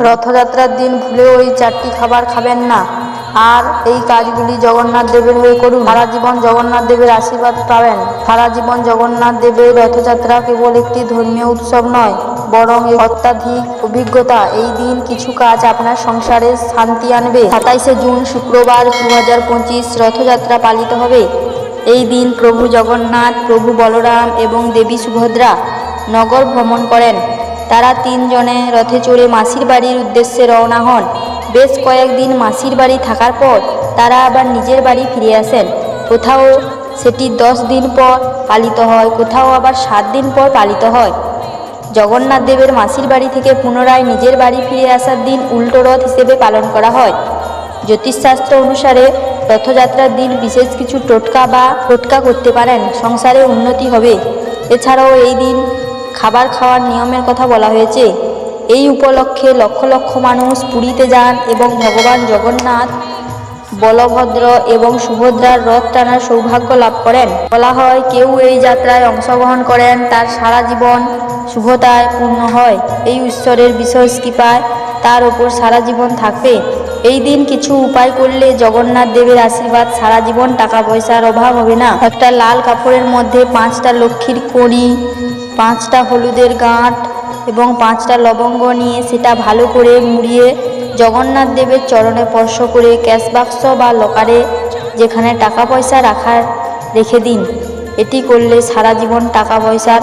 রথযাত্রার দিন ভুলেও ওই চারটি খাবার খাবেন না। আর এই কাজগুলি জগন্নাথ দেবের হয়ে করুন। সারা জীবন জগন্নাথ দেবের আশীর্বাদ পাবেন। সারা জীবন জগন্নাথ দেবের রথযাত্রা কেবল একটি ধর্মীয় উৎসব নয়, বরং অত্যাধিক অভিজ্ঞতা। এই দিন কিছু কাজ আপনার সংসারে শান্তি আনবে। সাতাইশে জুন শুক্রবার দু হাজার পঁচিশ রথযাত্রা পালিত হবে। এই দিন প্রভু জগন্নাথ, প্রভু বলরাম এবং দেবী সুভদ্রা নগর ভ্রমণ করেন। তারা তিনজনে রথে চড়ে মাসির বাড়ির উদ্দেশ্যে রওনা হন। বেশ কয়েকদিন মাসির বাড়ি থাকার পর তারা আবার নিজের বাড়ি ফিরে আসেন। কোথাও সেটি দশ দিন পর পালিত হয়, কোথাও আবার সাত দিন পর পালিত হয়। জগন্নাথ দেবের মাসির বাড়ি থেকে পুনরায় নিজের বাড়ি ফিরে আসার দিন উল্টো রথ হিসেবে পালন করা হয়। জ্যোতিষশাস্ত্র অনুসারে রথযাত্রার দিন বিশেষ কিছু টোটকা বা টোটকা করতে পারেন। সংসারে উন্নতি হবে। এছাড়াও এই দিন খাবার খাওয়ার নিয়মের কথা বলা হয়েছে। এই উপলক্ষে লক্ষ লক্ষ মানুষ পুরীতে যান এবং ভগবান জগন্নাথ, বলভদ্র এবং সুভদ্রার রথ টানার সৌভাগ্য লাভ করেন। বলা হয়, কেউ এই যাত্রায় অংশগ্রহণ করেন, তার সারা জীবন শুভতায় পূর্ণ হয়। এই ঈশ্বরের বিশেষ কৃপায় তার ওপর সারা জীবন থাকবে। এই দিন কিছু উপায় করলে জগন্নাথ দেবের আশীর্বাদ সারা জীবন টাকা পয়সার অভাব হবে না। একটা লাল কাপড়ের মধ্যে পাঁচটা লক্ষ্মীর কড়ি পাঁচটা হলুদের গাঁট এবং পাঁচটা লবঙ্গ নিয়ে সেটা ভালো করে মুড়িয়ে জগন্নাথ দেবের চরণে স্পর্শ করে ক্যাশ বাক্স বা লকারে যেখানে টাকা পয়সা রাখার রেখে দিন। এটি করলে সারা জীবন টাকা পয়সার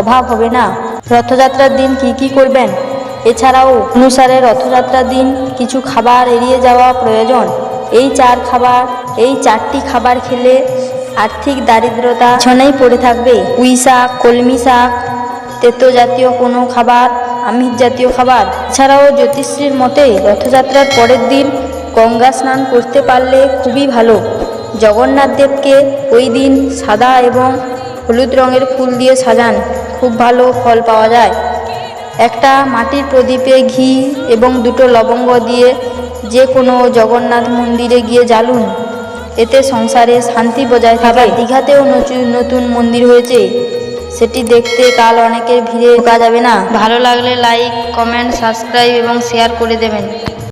অভাব হবে না। রথযাত্রার দিন কি কি করবেন? এছাড়াও অনুসারে রথযাত্রার দিন কিছু খাবার এড়িয়ে যাওয়া প্রয়োজন। এই চার খাবার, এই চারটি খাবার খেলে আর্থিক দারিদ্রতা ছনাই পড়ে থাকবে। পুঁই শাক, কলমি শাক, তেতো জাতীয় কোনো খাবার, আমিষ জাতীয় খাবার। এছাড়াও জ্যোতিষীর মতে রথযাত্রার পরের দিন গঙ্গা স্নান করতে পারলে খুবই ভালো। জগন্নাথ দেবকে ওই দিন সাদা এবং হলুদ রঙের ফুল দিয়ে সাজান। খুব ভালো ফল পাওয়া যায়। একটা মাটির প্রদীপে ঘি এবং দুটো লবঙ্গ দিয়ে যে কোনো জগন্নাথ মন্দিরে গিয়ে জ্বালুন। এতে সংসারে শান্তি বজায় থাকে দীঘাতেও নতুন নতুন মন্দির হয়েছে। সেটি দেখতে কাল অনেকের ভিড়ে ঢোকা যাবে না। ভালো লাগলে লাইক কমেন্ট সাবস্ক্রাইব এবং শেয়ার করে দেবেন।